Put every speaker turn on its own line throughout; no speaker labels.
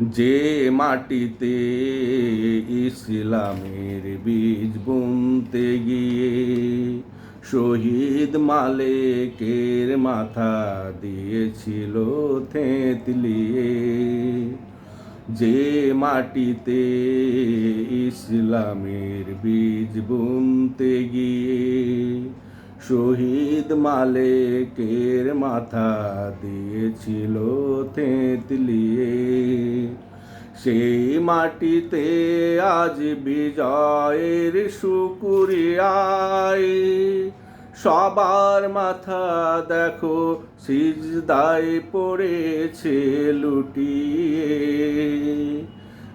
যে মাটিতে ইসলামের বীজ বুনতে গিয়ে শহীদ মালেকের মাথা দিয়েছিল থেতলিয়ে যে মাটিতে ইসলামের বীজ বুনতে গিয়ে শহীদ মালেকের মাথা দিয়েছিল তেঁতলিয়ে। সেই মাটিতে আজ বিজয়ের শুকুরিয়ায়। সবার মাথা দেখো, সিজদায় পড়েছে লুটিয়ে।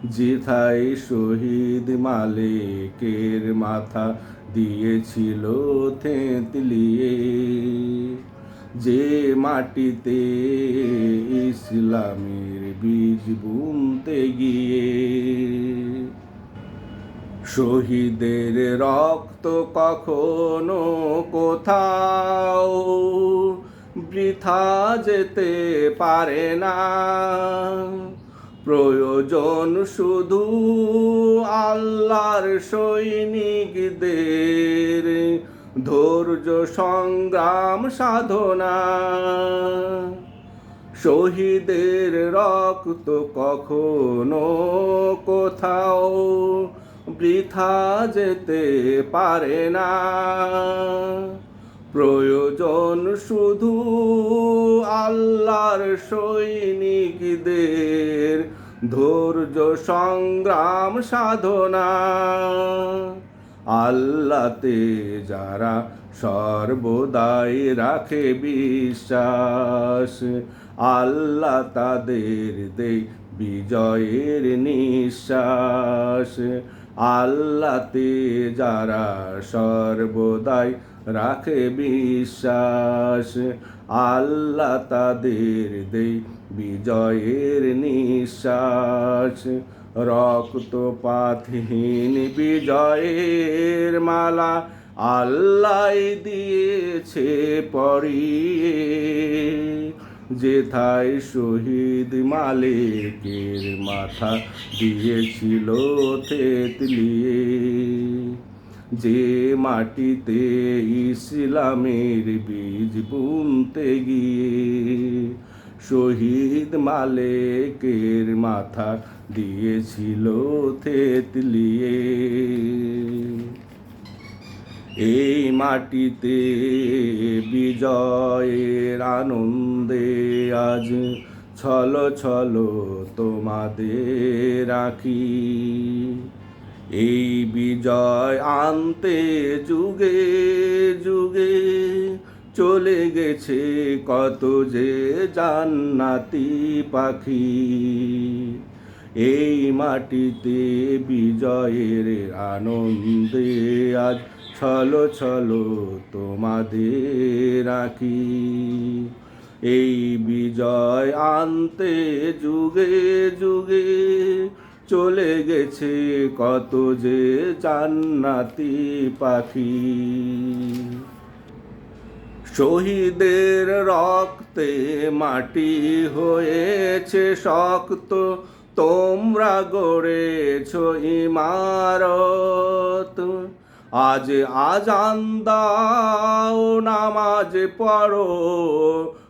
যেথায় শহীদ মালিকের মাথা দিয়েছিল থেতলিয়ে। যে মাটিতে ইসলামের বীজ বুনতে গিয়ে শহীদের রক্ত কখনো কোথাও বৃথা যেতে পারে না। প্রয়োজন শুধু আল্লাহর সৈনিকদের। ধৈর্য সংগ্রাম সাধনা। শহীদের রক্ত কখনো কোথাও বৃথা যেতে পারে না। প্রয়োজন শুধু আল্লাহর সৈনিকদের ধৈর্য সংগ্রাম সাধনা। আল্লাতে যারা সর্বদাই রাখে বিশ্বাস, আল্লাহ তাদের দে বিজয়ের নিঃশ্বাস। আল্লাতে যারা সর্বদাই রাখে বিশ্বাস। আল্লাহ তাদের দে বিজয়ের নিঃশ্বাস। রক্তপাতহীন বিজয়ের মালা আল্লাহ দিয়েছে পরিয়ে। যেথায় শহীদ মালিকের মাথা দিয়েছিল থেতলিয়ে। যে মাটিতে ইসলামের বীজ বুনতে গিয়ে শহীদ মালেকের মাথা দিয়েছিল থেতলিয়ে। এই মাটিতে বিজয়ের আনন্দে আজ ছল ছল তোমাদের রাখি এই বিজয় আনতে যুগে যুগে চলে গেছে কত যে জান্নাতি পাখি। এই মাটিতে বিজয়ের আনন্দে আজ ছলো ছলো তোমাদের রাখি এই বিজয় আনতে যুগে যুগে চলে গেছে কত যে জান্নাতি পাখি। শহীদের রক্তে মাটি হয়েছে শক্ত, তোমরা গড়েছ ইমারত। আজ আজান দাও নামাজ পড়ো,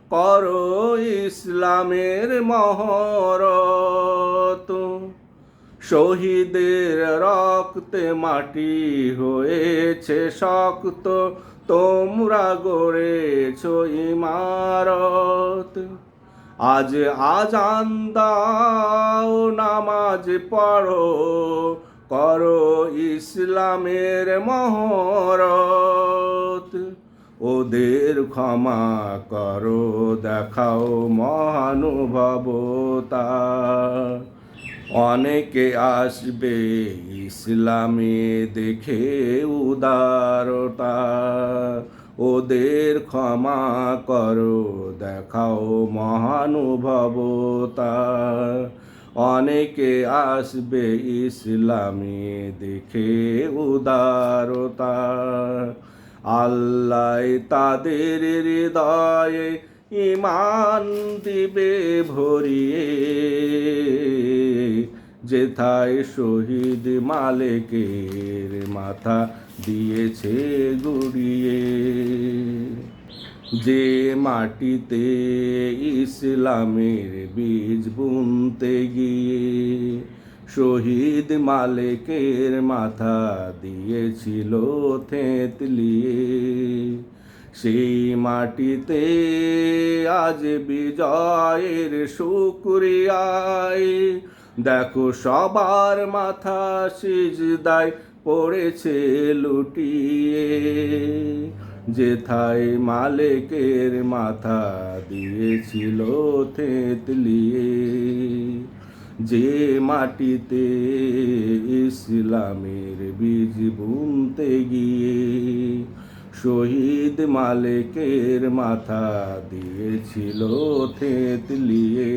করো ইসলামের মহরত। শহীদের রক্তে মাটি হয়েছে শক্ত। তোমরা গড়েছ ইমারত। আজ আজান দাও, নামাজ পড়ো, করো ইসলামের মহরত। ওদের ক্ষমা করো, দেখাও মহানুভবতা। অনেকে আসবে ইসলামে দেখে উদারতা। ওদের ক্ষমা করো, দেখাও মহানুভবতা। অনেকে আসবে ইসলামে দেখে উদারতা। আল্লাহ তাদের হৃদয়ে ইমান দিবে ভরিয়ে। যেথায় শহীদ মালেকের মাথা দিয়েছে গুড়িয়ে। যে মাটিতে ইসলামের বীজ বুনতে গিয়ে শহীদ মালেকের মাথা দিয়েছিল থেতলিয়ে। সেই মাটিতে আজ বিজয়ের শুক্রিয়ায় দেখো সবার মাথা সিজদায় পড়েছে লুটিয়ে। যেথায় মালেকের মাথা দিয়েছিল থেতলিয়ে। যে মাটিতে ইসলামের বীজ বুনতে গিয়ে শহীদ মালিকের মাথা দিয়েছিল থেতলিয়ে